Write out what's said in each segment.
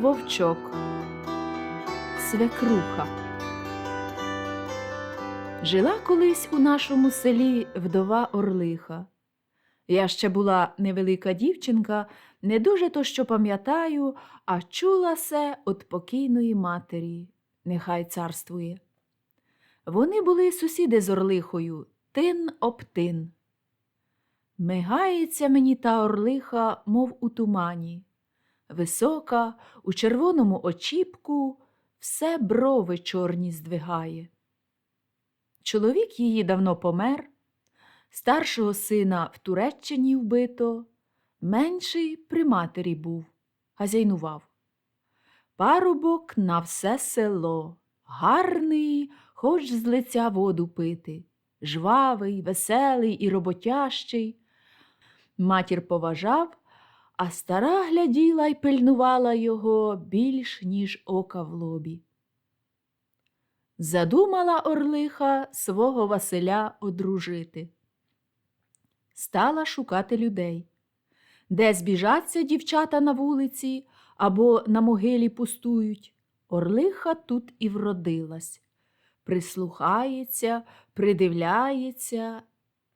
Вовчок Свекруха Жила колись у нашому селі вдова Орлиха. Я ще була невелика дівчинка, не дуже то що пам'ятаю, а чула се от покійної матері, нехай царствує. Вони були сусіди з Орлихою, тин об тин. Мигається мені та орлиха, мов у тумані. Висока, у червоному очіпку, все брови чорні здвигає. Чоловік її давно помер, старшого сина в Туреччині вбито, менший при матері був, хазяйнував. Парубок на все село, гарний, хоч з лиця воду пити, жвавий, веселий і роботящий. Матір поважав, а стара гляділа й пильнувала його більш, ніж ока в лобі. Задумала Орлиха свого Василя одружити. Стала шукати людей, де збіжаться дівчата на вулиці або на могилі пустують. Орлиха тут і вродилась. Прислухається, придивляється.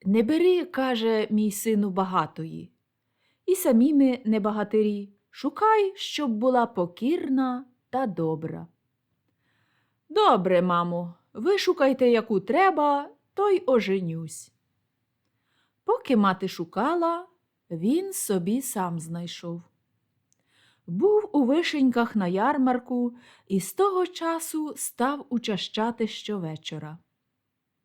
Не бери, каже мій сину, багатої. І самі ми не багатирі. Шукай, щоб була покірна та добра. Добре, мамо, вишукайте, яку треба, то й оженюсь. Поки мати шукала, він собі сам знайшов. Був у вишеньках на ярмарку і з того часу став учащати щовечора.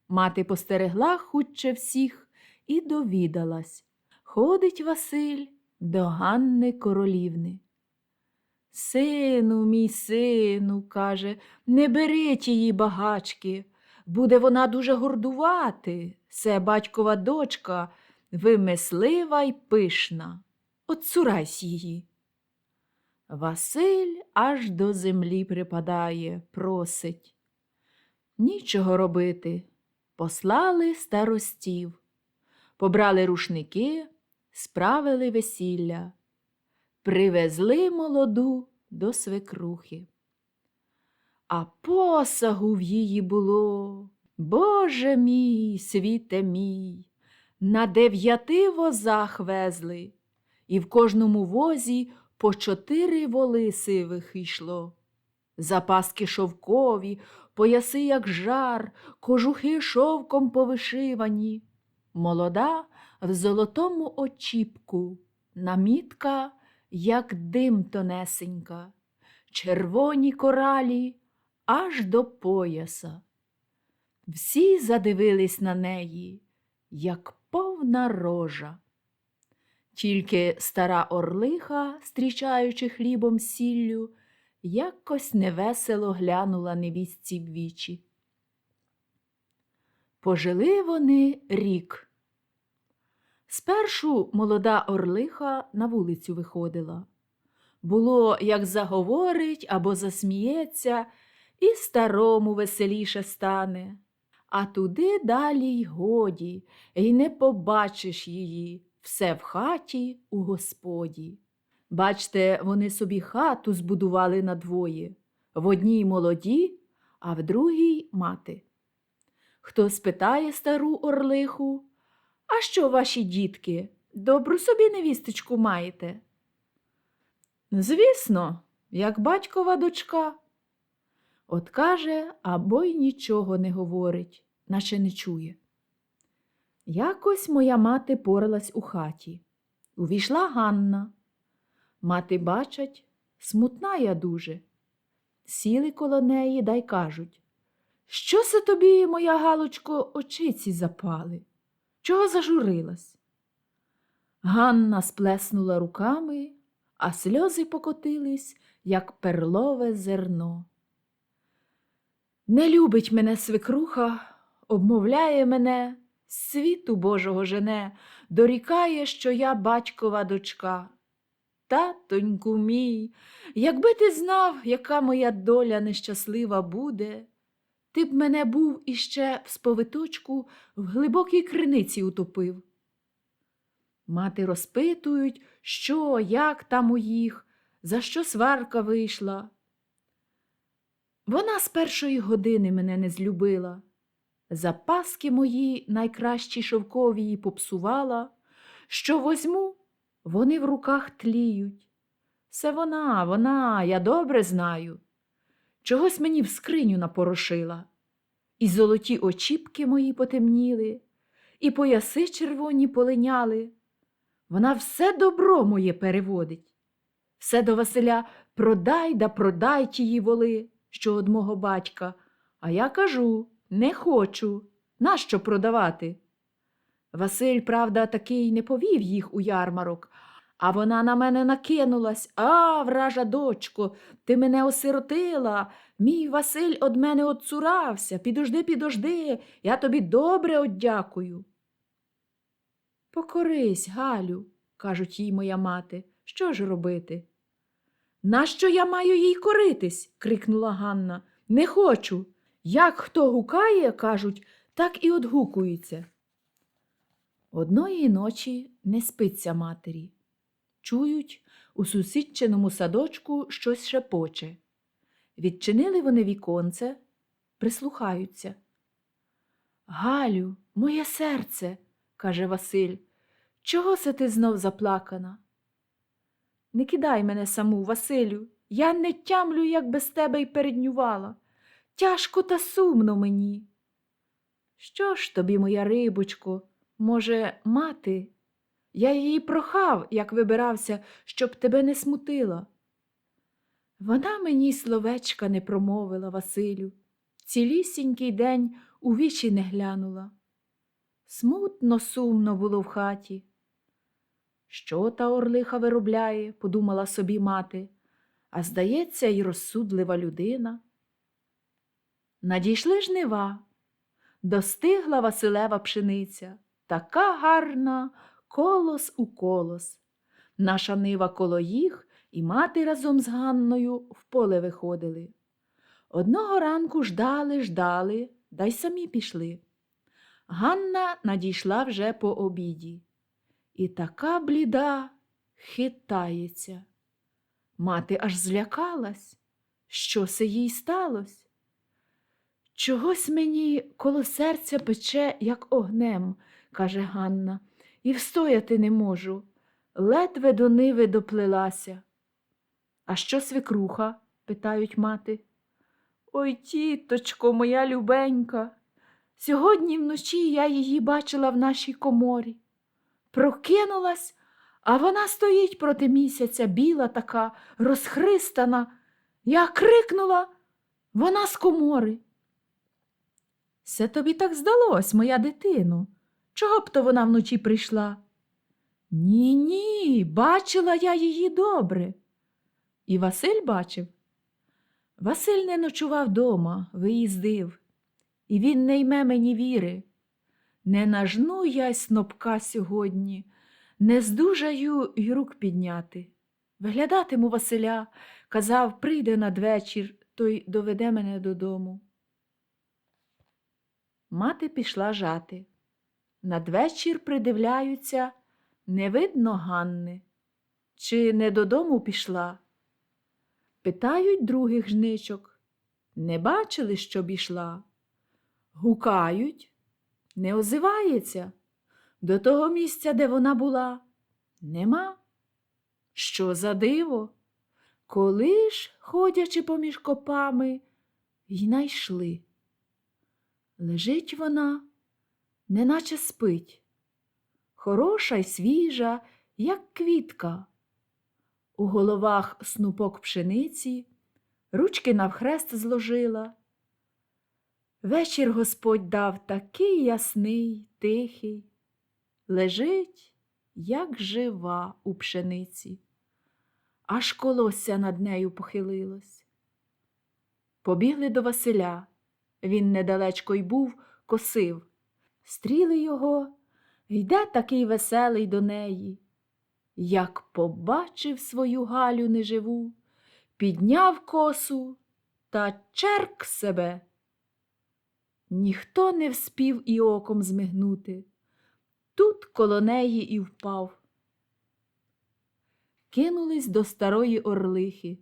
Мати постерегла хутче всіх і довідалась. Ходить Василь до Ганни королівни. Сину, мій сину, каже, не беріть її багачки, буде вона дуже гордувати. Це батькова дочка, вимислива й пишна. Отцурайсь її. Василь аж до землі припадає, просить. Нічого робити. Послали старостів, побрали рушники, справили весілля, привезли молоду до свекрухи. А посагу в її було, Боже мій, світе мій, на дев'яти возах везли, і в кожному возі по чотири воли сивих йшло. Запаски шовкові, пояси, як жар, кожухи шовком повишивані. Молода в золотому очіпку, намітка, як дим тонесенька, червоні коралі аж до пояса. Всі задивились на неї, як повна рожа. Тільки стара орлиха, стрічаючи хлібом сіллю, якось невесело глянула невістці в вічі. Пожили вони рік. Спершу молода орлиха на вулицю виходила. Було, як заговорить або засміється, і старому веселіше стане. А туди далі й годі, й не побачиш її, все в хаті у господі. Бачте, вони собі хату збудували надвоє, в одній молоді, а в другій мати. Хто спитає стару орлиху, що ваші дітки, добру собі невісточку маєте? Звісно, як батькова дочка. От каже, або й нічого не говорить, наче не чує. Якось моя мати поралась у хаті. Увійшла Ганна. Мати бачать, смутна я дуже. Сіли коло неї да й кажуть, що це тобі, моя Галочко, очиці запали? Чого зажурилась? Ганна сплеснула руками, а сльози покотились, як перлове зерно. Не любить мене свекруха, обмовляє мене, світу Божого жене, дорікає, що я батькова дочка. Татоньку мій, якби ти знав, яка моя доля нещаслива буде, ти б мене був іще в сповиточку в глибокій криниці утопив. Мати розпитують, що, як там у їх, за що сварка вийшла. Вона з першої години мене не злюбила. Запаски мої найкращі шовкові їй попсувала, що возьму, вони в руках тліють. Все вона, вона, я добре знаю. Чогось мені в скриню напорошила. І золоті очіпки мої потемніли, і пояси червоні полиняли. Вона все добро моє переводить. Все до Василя продай да продай тії воли, що од мого батька. А я кажу не хочу. Нащо продавати? Василь, правда, такий не повів їх у ярмарок, а вона на мене накинулась. А, вража дочко, ти мене осиротила. Мій Василь од мене отцурався. Підожди, підожди, я тобі добре оддякую. Покорись, Галю, кажуть їй моя мати. Що ж робити? Нащо я маю їй коритись? крикнула Ганна. Не хочу. Як хто гукає, кажуть, так і одгукується. Одної ночі не спиться матері. Чують, у сусідчиному садочку щось шепоче. Відчинили вони віконце, прислухаються. Галю, моє серце, каже Василь, чого се ти знов заплакана? Не кидай мене саму, Василю, я не тямлю, як без тебе й переднювала. Тяжко та сумно мені. Що ж тобі, моя рибочко, може, мати? Я її прохав, як вибирався, щоб тебе не смутила. Вона мені словечка не промовила, Василю, цілісінький день у вічі не глянула. Смутно, сумно було в хаті. Що та орлиха виробляє, подумала собі мати, а здається, й розсудлива людина. Надійшли жнива, достигла Василева пшениця, така гарна, колос у колос. Наша нива коло їх, і мати разом з Ганною в поле виходили. Одного ранку ждали, ждали, да й самі пішли. Ганна надійшла вже по обіді. І така бліда хитається. Мати аж злякалась. Що се їй сталося? Чогось мені коло серця пече, як огнем, каже Ганна, і встояти не можу. Ледве до ниви доплелася. А що свекруха? питають мати. Ой, тіточко, моя любенька. Сьогодні вночі я її бачила в нашій коморі. Прокинулась, а вона стоїть проти місяця, біла така, розхристана. Я крикнула, вона з комори. Це тобі так здалось, моя дитино. Чого б то вона вночі прийшла? Ні, ні, бачила я її добре. І Василь бачив. Василь не ночував дома, виїздив, і він не йме мені віри. Не нажну я й снопка сьогодні, не здужаю й рук підняти. Виглядатиму Василя, казав, прийде надвечір, той доведе мене додому. Мати пішла жати. Надвечір придивляються, не видно Ганни. Чи не додому пішла? Питають других жничок. Не бачили, щоб ішла. Гукають, не озивається. До того місця, де вона була, нема. Що за диво? Коли ж, ходячи поміж копами, й найшли. Лежить вона, неначе спить, хороша й свіжа, як квітка. У головах снупок пшениці, ручки навхрест зложила. Вечір Господь дав такий ясний, тихий, лежить, як жива у пшениці, аж колосся над нею похилилось. Побігли до Василя. Він недалечко й був, косив. Стріли його, йде такий веселий до неї. Як побачив свою Галю неживу, підняв косу та черк себе. Ніхто не вспів і оком змигнути. Тут коло неї і впав. кинулись до старої орлихи.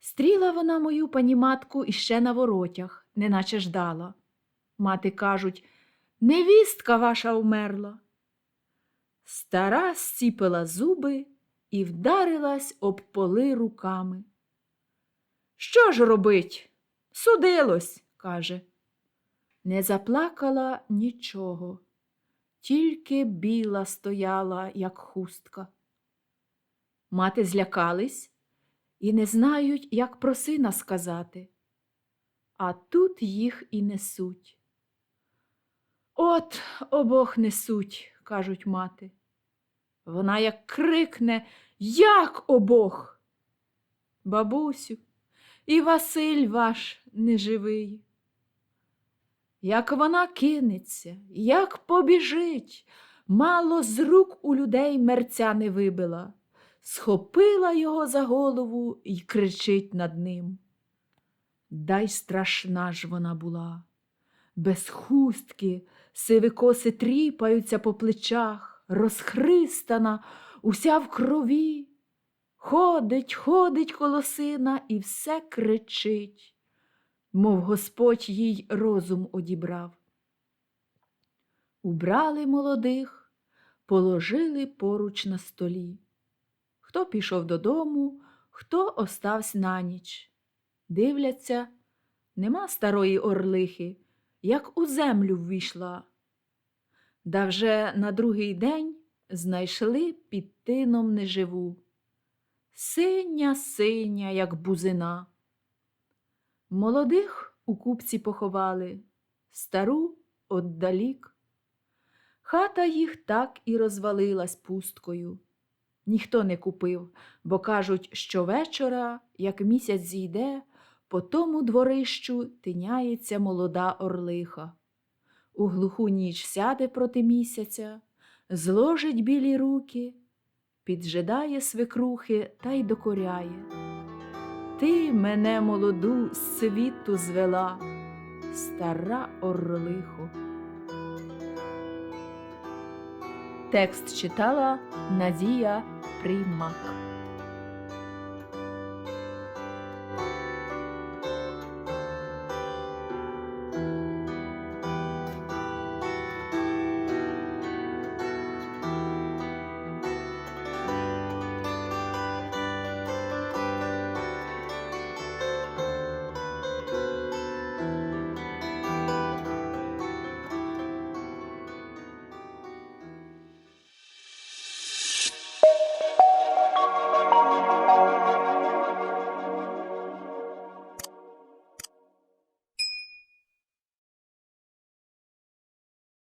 Стріла вона мою паніматку іще на воротях, неначе ждала. Мати кажуть, невістка ваша умерла. Стара зціпила зуби і вдарилась об поли руками. Що ж робить? Судилось, каже. Не заплакала нічого, тільки біла стояла, як хустка. Мати злякались і не знають, як про сина сказати. А тут їх і несуть. От обох несуть, кажуть мати. Вона як крикне Як обох? Бабусю, і Василь ваш неживий. Як вона кинеться, як побіжить, мало з рук у людей мерця не вибила, схопила його за голову і кричить над ним. Дай страшна ж вона була, без хустки, сиві коси тріпаються по плечах, розхристана, уся в крові. Ходить, ходить коло сина і все кричить, мов Господь їй розум одібрав. Убрали молодих, положили поруч на столі. Хто пішов додому, хто остався на ніч. Дивляться, нема старої орлихи, як у землю ввійшла. Да вже на другий день знайшли під тином неживу. Синя, синя, як бузина. Молодих у купці поховали, стару отдалік. Хата їх так і розвалилась пусткою. Ніхто не купив, бо кажуть, що вечора, як місяць зійде, по тому дворищу тиняється молода орлиха. У глуху ніч сяде проти місяця, зложить білі руки, піджидає свекрухи та й докоряє. Ти мене молоду з світу звела, стара орлихо. Текст читала Надія Приймак.